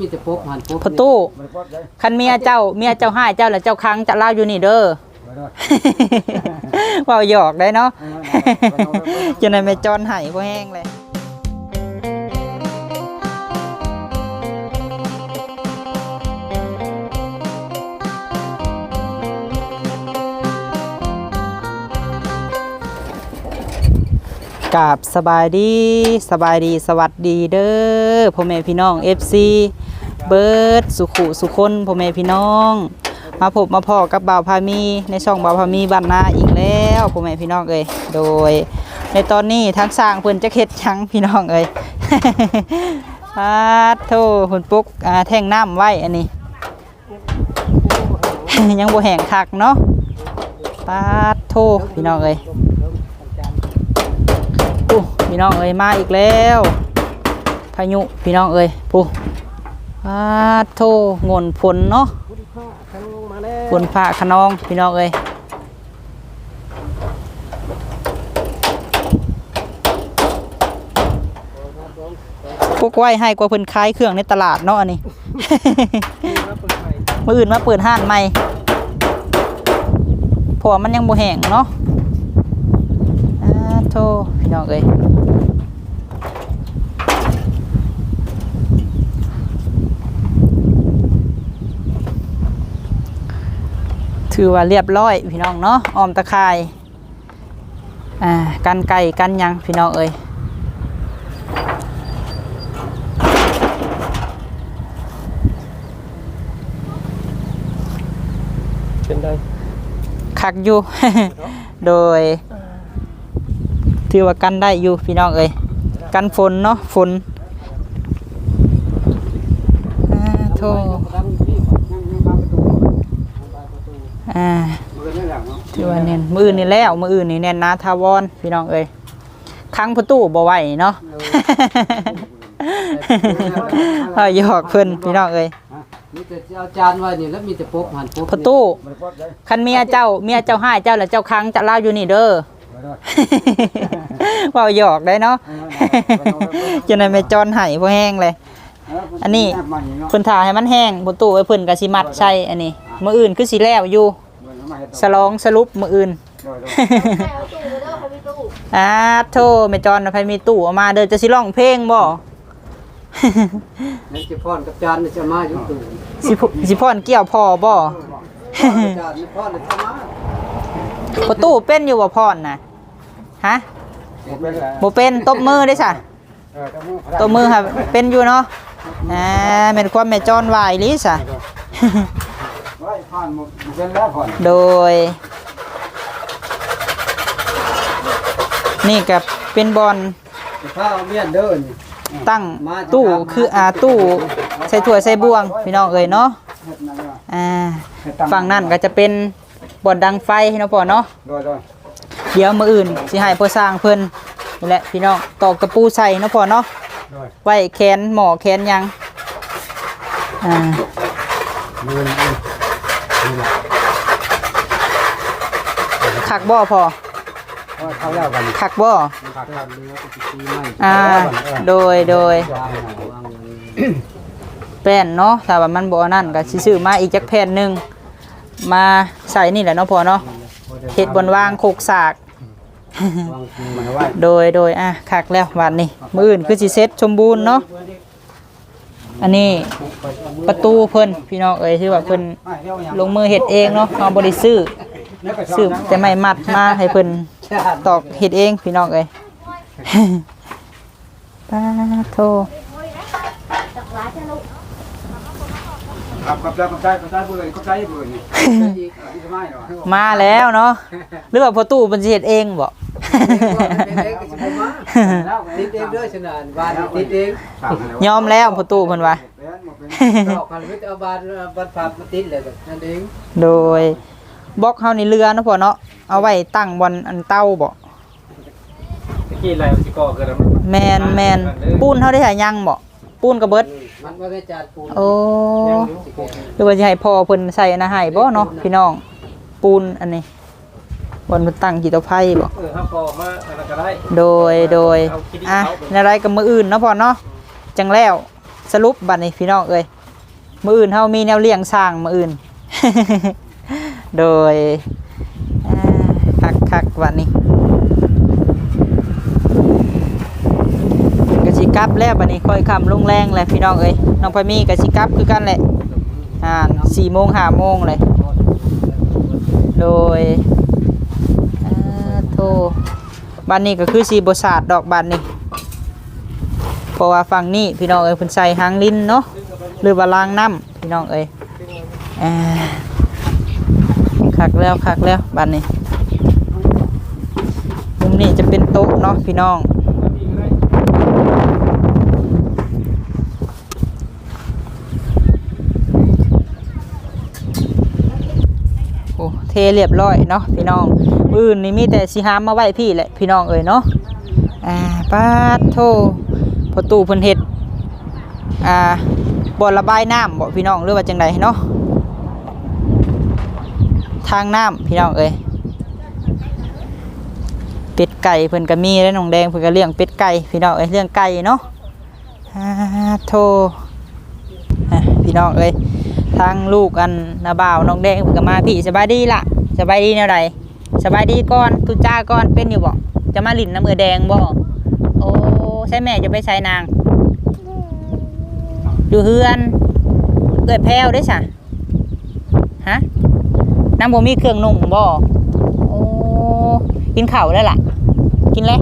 มีแต่ปุ๊บหันปุ๊บประตูคันเมียเจ้าเมียเจ้าให้เจ้าแล้วเจ้าค้างจะเล่าอยู่นี่เด้อเว่าหยอกได้เนาะจนในแม่จอนไห้บ่แห้งเลยกราบสบายดีสบายดีสวัสดีเด้อพ่อแม่พี่น้อง FC เบิร์ดสุขุสุคนพ่อแม่พี่น้อง มาพบมาพ่อกับบ่าวพามีในช่องบ่าวพามีบ้านนาอีกแล้วพ่อแม่พี่น้องเอ้ยโดย ในตอนนี้ทางสร้างเพิ่นจะเฮ็ดหยังพี่น้องเอ้ยปาดโทเพิ่นปลุกอ่าแท่งน้ำไว้อันนี้ ยังบ่แห้งคักเนาะปาดโทพี่น้องเอ้ยปุ๊พี่น้องเอ้ยมาอีกแล้วพายุพี่น้องเอ้ยปุ๊ ปาดโทงนฝนเนาะฝนฟ้าขนองพี่น้องเอ้ยพวกไว้ให้กว่าเพิ่นขายเครื่องในตลาดเนาะอันนี้มื่ออื่นมาเปิดห้านใหม่เพราะว่อมันยังบ่แห้งเนาะอ่าโทพี่น้องเอ้ย ถือว่าเรียบร้อยพี่น้องเนาะออมตะไคร่อ่ากันไก่กันหยังพี่น้องเอ้ยเป็นได้คักอยู่ โดยถือว่ากันได้อยู่พี่น้องเอ้ยกันฝนเนาะฝนอ่าโท อ่าถือว่าเน่นมืออื่นนี่แล้วมืออื่นนี่แน่นนาทาวอนพี่น้องเอ้ยค้างประตูบ่ไหวเนาะเอาหยอกเพิ่นพี่น้องเอ้ยมีแต่เอาจานไว้นี่แล้วมีแต่ปุ๊บหันปุ๊บประตูคันเมียเจ้าเมียเจ้าให้เจ้าแล้วเจ้าค้างจะเล่าอยู่นี่เด้อเว่าหยอกได้เนาะจนในแม่จอนไห้พอแห้งเลย อันนี้เพิ่นถ่าให้มันแห้งบนตู้ไว้เพิ่นก็สิมัดใส่อันนี้มื้ออื่นคือสิแล้วอยู่ สลองสรุปมื้ออื่นอ่าโทแม่จอนน่ะไผมีตู้เอามาเด้อจะสิร้องเพลงบ่นี่จะพ่อนกับจานนี่จะมาอยู่ตู่สิพสิพรเกี่ยวพอบ่จานนี่พ่อนนี่จะมาประตูเป็นอยู่บ่พรน่ะฮะบ่เป็นตบมือได้ซะตัวมือค่ะเป็นอยู่เนาะอ่าเป็นความแม่จอนวายลิสอะไว้ ผ่านหมดเป็นแล้วผ่อนโดย นี่กับเป็นบอลข้าวเมียนเด้อนี่ตั้งตู้คืออาตู้ใส่ถ้วยใส่บวงพี่น้องเอ่ยเนาะเฮ็ดนั่นแหละอ่าฝั่งนั่นก็จะเป็นบอลดังไฟเนาะพ่อเนาะโดยโดยเดี๋ยวมืออื่นสิให้พ่อสร้างเพิ่นนี่แหละพี่น้องตอกตะปูใส่เนาะพ่อเนาะโดยไว้แขนหมอแขนหยังอ่า มือนี่นี่แหละคักบ่พอเพราะเขาแล้วกันคักบ่ผักครับเนื้อก็สิตีไม้อ่าโดยโดยวางวางอย่างนี้แป้นเนาะถ้าว่ามันบ่นั่นก็สิซื้อมาอีกจักแผ่นหนึงมาใส่นี่แหละเนาะพอเนาะเฮ็ดบนวางโคกสากวางคือมันไว้โดยโดยอะคักแล้ววันนี้ มื้ออื่นคือสิเซ็ตสมบูรณ์เนาะ อันนี้ประตูเพิ่นพี่น้องเอ้ยที่ว่าเพิ่นลงมือเฮ็ดเองเนาะเฮาบ่ได้ซื้อซื้อแต่ไม่มัดมาให้เพิ่นตอกเฮ็ดเองพี่น้องเอ้ยปาโทครับกับใจกับใจกับใจเบื่อกับใจเบื่อนี่อีกอีกไม่หรอมาแล้วเนาะหรือว่าพอตู้มันเฮ็ดเองบ่ ติดเองดเองเด้อฉนั้นบานติดเองยอมแล้วพอตู้เพิ่นว่าดอกพันวิทย์เอาบานบานภาพมาติดเลยก็นั่นเองโดยบล็อกเฮาในเรือเนาะพ่อเนาะเอาไว้ตั้งบนอันเต้าบ่กี้อะไรมันสิก่อเกิดมันแมนแมนปูนเฮาได้หายังบ่ปูนกระเบิดมันบ่ได้จานปูนโอ้สิแกะหรือว่าสิให้พ่อเพิ่นใส่อันนะให้บ่เนาะพี่น้องปูนอันนี้ บนเพิ่นตั้งกี่ตัวไผ่บ่เออครับก่อมาอะไรก็ได้โดยโดยอะในไรกับมืออื่นเนาะพ่อเนาะจังแล้วสรุปบัดนี้พี่น้องเอ้ยมื้ออื่นเฮามีแนวเลี้ยงสร้างมื้ออื่น โดยอ่าคักคักๆบัดนี้ก็สิกลับแล้วบัดนี้ค่อยค่ำลงแรงแหละพี่น้องเอ้ยน้องพามีก็สิกลับคือกันแหละอ่า4โมง5โมงเลย โดยอ่า โทบ้านนี้ก็คือสีบศาสต์ดอกบานนี้เพราะว่าฝั่งนี้พี่น้องเอ้ยเพิ่นใส่หางลิ้นเนาะหรือว่าลางน้ำพี่น้องเอ้ยอคักแล้วคักแล้วบานนี้มุมนี้จะเป็นโต๊ะเนาะพี่น้องโอ้เทเรียบร้อยเนาะพี่น้อง อื่นนี่มีแต่สิหามมาไว้พี่แหละพี่น้องเอ้ยเนาะอ่าปาดโทพอตู้เพิ่นเฮ็ดอ่าบ่อระบายน้ำบ่พี่น้องหรือว่าจังไดเนาะทางน้ำพี่น้องเอ้ยเป็ดไก่เพิ่นก็มีแล้วน้องแดงเพิ่นก็เลี้ยงเป็ดไก่พี่น้องเอ้ยเลี้ยงไก่เนาะอ่าโทพี่น้องเอ้ยทางลูกอันนาบ่าวน้องแดงเพิ่นก็มาพี่สบายดีล่ะสบายดีแนวใด สบายดีก่อนตุจ้าก่อนเป็นอยู่บ่จะมาหลินน้ำมือแดงบ่โอ้ใช่แม่จะไปใช้นางอยู่เฮือนเกิดแพรวได้ซะฮะน้ำบ่มีเครื่องนุ่งบ่โอ้กินข้าวแล้ล่ะ กินเลย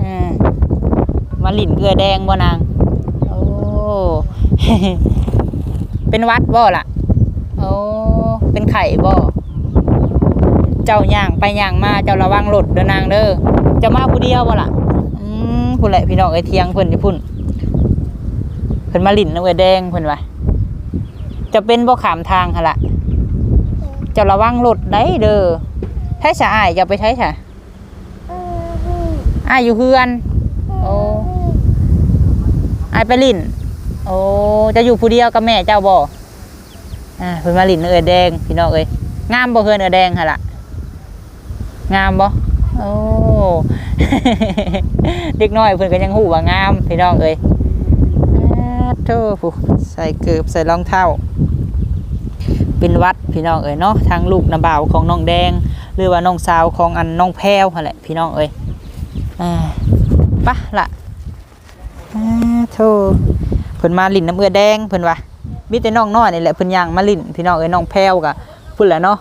อ่ามาหลินเกลือแดงบ่นางโอ้เป็นวัดบ่ล่ะโอ้เป็นไข่บ่ เจ้าย่างไปย่างมาเจ้าระวังรถเด้อนางเด้อจะมาผู้เดียวบ่ล่ะอืมพุ่นแหละพี่น้องไอ้เทียงเพิ่นที่พุ่นเพิ่นมาลิ่นน้ำเอแดงเพิ่นว่าจะเป็นบ่ขามทางหั่นล่ะเจ้าระวังรถได้เด้อใช้สะอายจะไปใช้สะอายอยู่เฮือนโอ้อายไปลิ่นโอ้จะอยู่ผู้เดียวกับแม่เจ้าบ่อ่าเพิ่นมาลินเอือแดงพี่น้องเอ้ยงามบ่เฮือนเอือแดงหั่นล่ะ งามบ่โอ้เด็กน้อยเพิ่นก็ยังฮู้ว่างามพี่น้องเอ้ยอ่าโธ่ผู้ใส่เกือบใส่รองเท้าเป็นวัดพี่น้องเอ้ยเนาะทางลูกน้าบ่าวของน้องแดง หรือว่าน้องสาวของอันน้องแพรวหั่นแหละพี่น้องเอ้ยอ่าปะละอ่าโธ่เพิ่นมาลิ่นน้ำเอือแดงเพิ่นว่ามีแต่น้องน้อยนี่แหละเพิ่นย่างมาลิ่นพี่น้องเอ้ยน้องแพรวกะพุ่นแหละเนาะ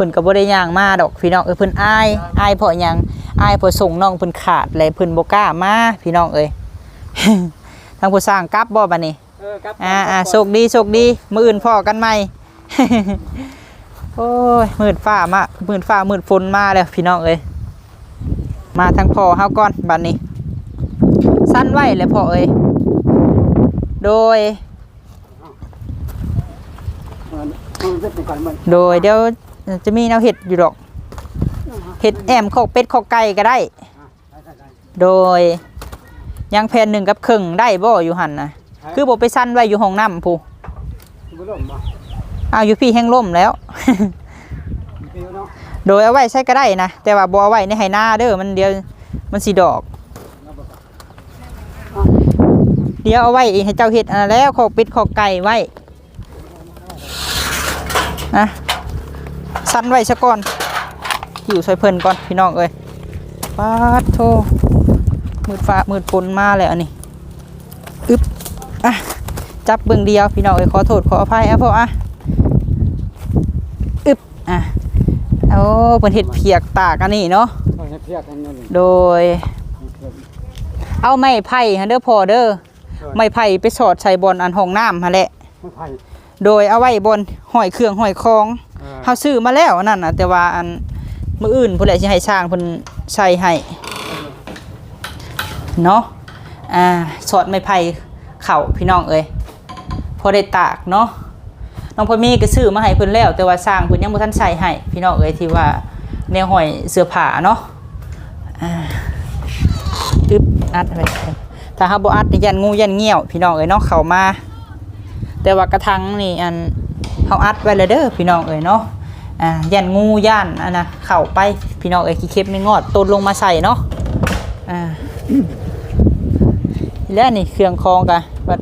พิ่นก็บ่ได้ย่างมาดอกพี่น้องเอ้ยเพิ่นอายอายเพราะหยังอายเพราะส่งน้องเพิ่นขาดเลยเพิ่นบ่กล้ามาพี่น้องเอ้ยทางผู้สร้างกลับบ่บัดนี้เออครับอ่าอ่าโชคดีโชคดีมื้ออื่นพ้อกันใหม่โอ้ยมืดฟ้ามามืดฟ้ามืดฝนมาแล้วพี่น้องเอ้ยมาทางพ่อเฮาก่อนบัดนี้ สั้นไว้เลยพ่อเอ้ยโดยมันจะเป็นกันมันโดยเดี๋ยว จะมีแนวเห็ดอยู่ดอก เห็ดแอมขอกเป็ดขอกไก่ก็ได้ โดยยังแผ่นหนึ่งกับครึ่งได้บ่อยู่หันนะคือบ่ไปสั้นไว้อยู่ห้องน้ำผู้บ่ล่มบ่เอาอยู่พี่แห้งล่มแล้วเดียวเนาะโดยเอาไว้ใช้ก็ได้นะ แต่ว่าบ่เอาไว้ในไหนาเด้อมันเดียวมันสีดอก เดี๋ยวเอาไว้ให้เจ้าเห็ดอันนั้นแล้วขอกเป็ดขอกไก่ไว้นะ สั้นไว้ซะก่อนอยู่ซอยเพิ่นก่อนพี่น้องเอ้ยปาดโทมืดฟ้ามืดฝนมาแล้วอันนี้อึบอะจับเบิ่งเดียวพี่น้องเอ้ยขอโทษขออภัยอะพ่ออะอึบอะโอ้เพิ่นเห็ดเพียกตากอันนี้เนาะเอาให้เพียกกันนั่นโดย เอาไม้ไผ่ฮันเดอร์พอเดอร์ไม้ไผ่ไปสอดใส่บนอันห้องน้ำฮะแหละไม่ไผ่โดยเอาไว้บนห้อยเครื่องห้อยคอง เฮาซื้อมาแล้วนั่นน่ะแต่ว่าอันมื้ออื่นผู้ใดสิให้สร้างเพิ่นใส่ให้เนาะอ่าสอดไม้ไผ่เข้าพี่น้องเอ้ยพอได้ตากเนาะน้องพ่อมีก็ซื้อมาให้เพิ่นแล้ว แต่ว่าสร้างเพิ่นยังบ่ทันใส่ให้พี่น้องเอ้ยที่ว่าแนวห้อยเสื้อผ้าเนาะอ่าอึบอัดไว้ถ้าเฮาบ่อัดนี่ยันงูยันเงี้ยวพี่น้องเอ้ยเนาะเข้ามา แต่ว่ากระทังนี่อัน เฮาอัดไว้แล้วเด้อพี่น้องเอ้ยเนาะอ่ายันงูย่านอันน่ะเข้าไปพี่น้องเอ้ยขี้เข็บไม่งอดตนลงมาใส่เนาะอ่าแล้วนี่เครื่องคองกะว่า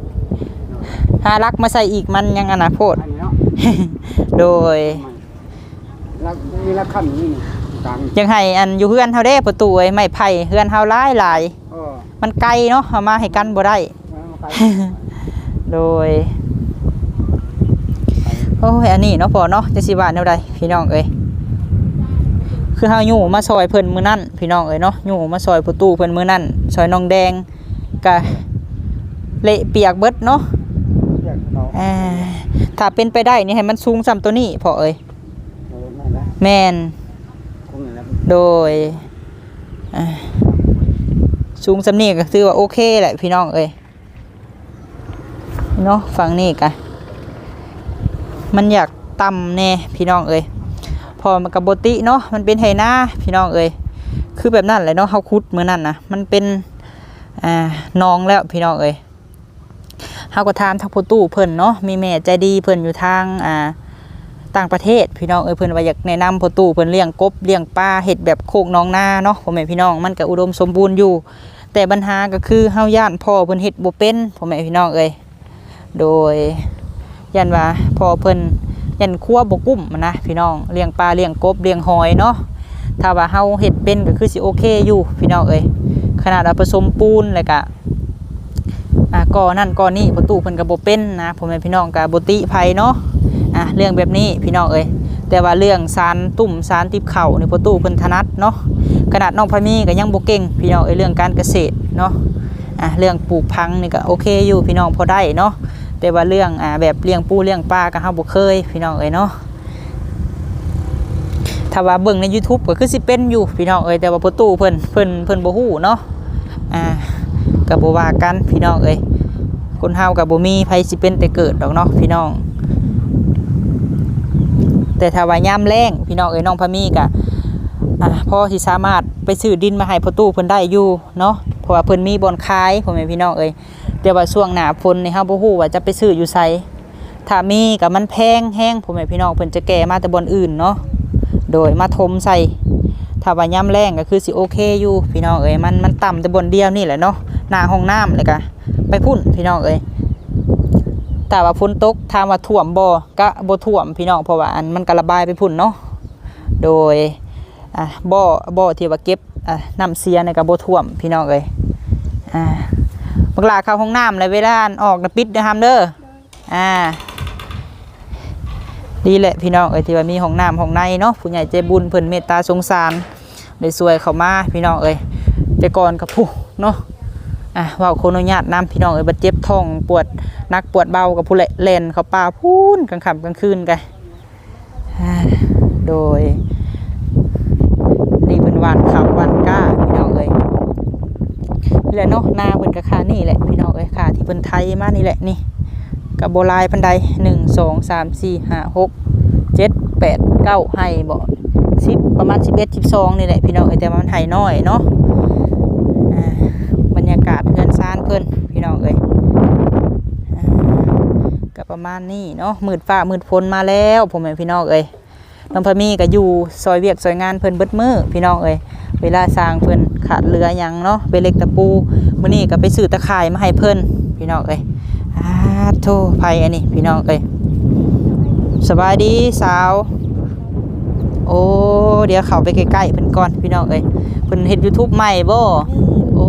หารักมาใส่อีกมันยังอนาคตอันนี้เนาะโดยรักมีรักขั้นนี้นี่ต่างยังให้อันอยู่เฮือนเฮาเด้ประตูไอ้ไม้ไผ่เฮือนเฮาหลายหลายเออมันไกลเนาะเอามาให้กันบ่ได้มาไป โดย โอ้ยอันนี้เนาะพอเนาะจะสิว่าแนวใดพี่น้องเอ้ยคือเฮาอยู่มาซอยเพิ่นมื้อนั้นพี่น้องเอ้ยเนาะอยู่มาซอยประตูเพิ่นมื้อนั้นซอยน้องแดงกะเละเปียกเบิดเนาะเรียกเราอ่าถ้าเป็นไปได้นี่ให้มันสูงซ้ำตัวนี้พอเอ้ยเออนั่นแหละแม่นคงนั่นแหละโดยอ่าสูงสำนีก็ถือว่าโอเคแหละพี่น้องเอ้ยเนาะฝั่งนี้กะ มันอยากต่ำแน่พี่น้องเอ้ยพอมันกับบติเนาะมันเป็นไหนาพี่น้องเอ้ยคือแบบนั้นแหละเนาะเขาคุดเหมือนนั่นนะมันเป็นอ่านองแล้วพี่น้องเอ้ยเฮาก็ถามทางผู้ตู้เพิ่นเนาะมีแม่ใจดีเพิ่นอยู่ทางอ่าต่างประเทศพี่น้องเอ้ยเพิ่นว่าอยากแนะนำพตู่เพิ่นเลี้ยงกบเลี้ยงปลาเฮ็ดแบบโคกน้องนาเนาะพ่อแม่พี่น้องมันก็อุดมสมบูรณ์อยู่ แต่ปัญหาก็คือเฮาย่านพ่อเพิ่นเฮ็ดบ่เป็นพ่อแม่พี่น้องเอ้ยโดย ยันว่าพอเพิ่นยันครัวบกุ้มนะพี่น้องเลี้ยงปลาเลี้ยงกบเลี้ยงหอยเนาะถ้าว่าเฮาเฮ็ดเป็นก็คือสิโอเคอยู่พี่น้องเอ้ยขนาดเอาผสมปูนแล้วก็อ่าก่อนั่นก่อนี่พ่อตู่เพิ่นก็บ่เป็นนะพ่อแม่พี่น้องก็บ่ติไผเนาะอะเรื่องแบบนี้พี่น้องเอ้ยแต่ว่าเรื่องสารตุ่มสารติบเข่าในประตูเพิ่นถนัดเนาะขนาดน้องพามีก็ยังบ่เก่งพี่น้องเอ้ยเรื่องการเกษตรเนาะอะเรื่องปลูกพังนี่ก็โอเคอยู่พี่น้องพอได้เนาะ แต่ว่าเรื่องอ่าแบบเลี้ยงปูเลี้ยงปลาก็เฮาบ่เคย พี่น้องเอ้ยเนาะถ้าว่าเบิ่งใน YouTube ก็คือสิเป็นอยู่พี่น้องเอ้ยแต่ว่าประตูเพิ่นเพิ่นเพิ่นบ่ฮู้เนาะอ่าก็บ่ว่ากันพี่น้องเอ้ยคนเฮาก็บ่มีไผสิเป็นแต่เกิดดอกเนาะพี่น้อง แต่ถ้าว่ายามแรงพี่น้องเอ้ยน้องพามีกะอ่าพ่อที่สามารถไปซื้อดินมาให้พ่อตู้เพิ่นได้อยู่เนาะเพราะว่าเพิ่นมีบ่อนขายพ่อแม่พี่น้องเอ้ย แต่ว่าช่วงหนาฝนนี่เฮาบ่ฮู้ว่าจะไปซื้ออยู่ไสถ้ามีก็มันแพงแฮงพ่อแม่พี่น้องเพิ่นจะแก่มาแต่บนอื่นเนาะโดยมาถมใส่ถ้าว่ายามแรงก็คือสิโอเคอยู่พี่น้องเอ้ยมันมันต่ำแต่บนเดียวนี่แหละเนาะหน้าห้องน้ำเลยก็ไปพุ่นพี่น้องเอ้ยแต่ว่าฝนตกถามว่าท่วมบ่ก็บ่ท่วมพี่น้องเพราะว่าอันมันก็ระบายไปพุ่นเนาะโดยอะบ่บ่ที่ว่าเก็บอะน้ำเสียในี่ก็บ่ท่วมพี่น้องเอ้ยอ่า บักหลาเข้าห้องน้ำแล้วเวลาออกนะปิดเด้อฮัมเด้ออ่าดีแหละพี่น้องเอ้ยที่ว่ามีห้องน้ำห้องในเนาะผู้ใหญ่ใจบุญเพิ่นเมตตาสงสารได้ช่วยเข้ามาพี่น้องเอ้ยแต่ก่อนก็ผู้เนาะอะว่าขออนุญาตนำพี่น้องเอ้ยบาดเจ็บท้องปวดนักปวดเบากับผู้เละเล่นเขาป่าพูนกลางค่ำกลางคืนกันอ่าโดยนี่เป็นวันขับวันก้า แหละเนาะนาเป็นกระคานี่แหละพี่น้องเอ้ยค่ะที่เป็นไทยมานี่แหละนี่กับโบรายปันไดหนึ่งสองสามสี่ห้าหกเจ็ดแปดเก้าให้บ่สิบประมาณสิบเอ็ดสิบสองนี่แหละพี่น้องเอ้ยแต่มันไห้น้อยเนาะบรรยากาศเพื่อนซานเพื่อนพี่น้องเอ้ยก็ประมาณนี้เนาะมืดฟ้ามืดฝนมาแล้วผมเองพี่น้องเอ้ย น้องพะมีก็อยู่ซอยเวียกซอยงานเพิ่นเบิดมือพี่น้องเอ้ยเวลาสร้างเพิ่นขาดเรือหยังเนาะไปเล็กตะปูมื้อนี้ก็ไปซื้อตะข่ายมาให้เพิ่นพี่น้องเอ้ยอาโทไผอันนี้พี่น้องเอ้ยสบายดีสาว โอ้เดี๋ยวเข้าไปใกล้ๆเพิ่นก่อนพี่น้องเอ้ยเพิ่นเฮ็ด YouTube ใหม่บ่โอ้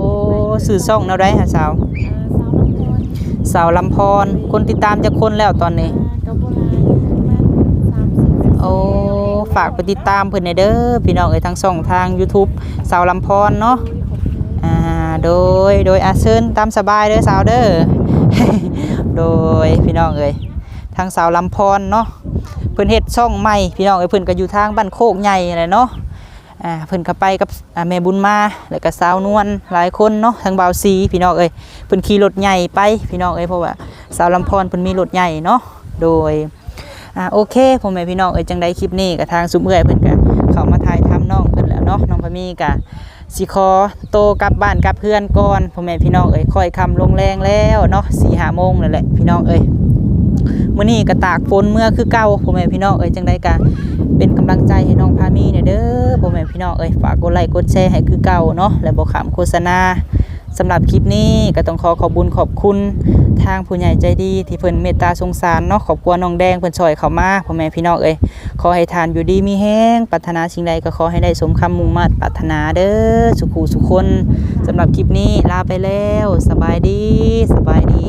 สื่อซ่องแนวได้ฮะสาวสาวลำพรคนติดตามจะคนแล้วตอนนี้ โอ้ฝากไปติดตามเพิ่นในเด้อพี่น้องเอ้ยทั้งช่องทาง YouTube สาวลำพรเนาะอ่าโดยโดยอาเซินตามสบายเด้อสาวเด้อโดยพี่น้องเอ้ยทางสาวลำพรเนาะเพิ่นเฮ็ดช่องใหม่พี่น้องเอ้ยเพิ่นก็อยู่ทางบ้านโคกใหญ่แหละเนาะอ่าเพิ่นก็ไปกับแม่บุญมาแล้วก็สาวนวลหลายคนเนาะทางบ่าวซีพี่น้องเอ้ยเพิ่นขี่รถใหญ่ไปพี่น้องเอ้ยเพราะว่าสาวลำพรเพิ่นมีรถใหญ่เนาะโดย อ่าโอเคพ่อแม่พี่น้องเอ้ยจังได้คลิปนี้ก็ทางสุมเอื้อยเพิ่นก็เข้ามาถ่ายทำน้องเพิ่นแล้วเนาะน้องพะมีก็สิขอโตกลับบ้านกลับเพื่อนก่อนพ่อแม่พี่น้องเอ้ยค่อยคำลงแรงแล้วเนาะ4-5โมงนั่นแหละพี่น้องเอ้ยมื้อนี้ก็ตากฝนเมื่อคือเก่าพ่อแม่พี่น้องเอ้ยจังได้ก็เป็นกำลังใจให้น้องพามีเนี่ยเด้อพ่อแม่พี่น้องเอ้ยฝากกดไลค์กดแชร์ให้คือเก่าเนาะและบอกขามโฆษณา สำหรับคลิปนี้ก็ต้องขอขอบบุญขอบคุณทางผู้ใหญ่ใจดีที่เพิ่นเมตตาสงสารเนาะขอบกลัวน้องแดงเพิ่นช่วยเขามาพ่อแม่พี่น้องเอ้ยขอให้ทานอยู่ดีมีแห้งปรารถนาสิ่งใดก็ขอให้ได้สมคำมุ่งมั่นปรารถนาเด้อสุขูสุคนสำหรับคลิปนี้ลาไปแล้ว สบายดีสบายดี